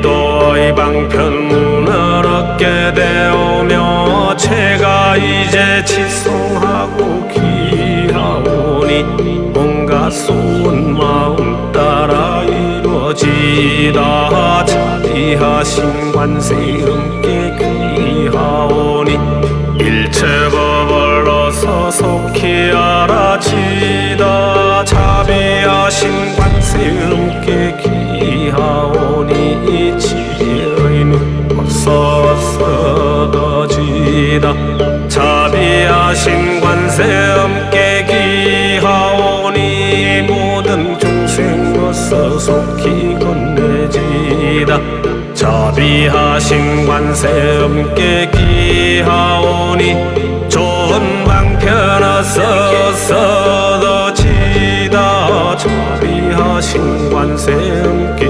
이 방편문을 얻게 되오며 제가 이제 지성하고 귀하오니 온갖 소원 마음 따라 이루어지다. 자비하신 관세 음께 귀하오니 일체법을로 서 속히 알아지다. 자비하신 관세 음께 귀하오니 이치의는 막사사가지다. 자비하신 관세 함께 기하오니 모든 중생 어서 속히 건네지다. 자비하신 관세 함께 기하오니 좋은 방편어서 서더지다. 자비하신 관세 함께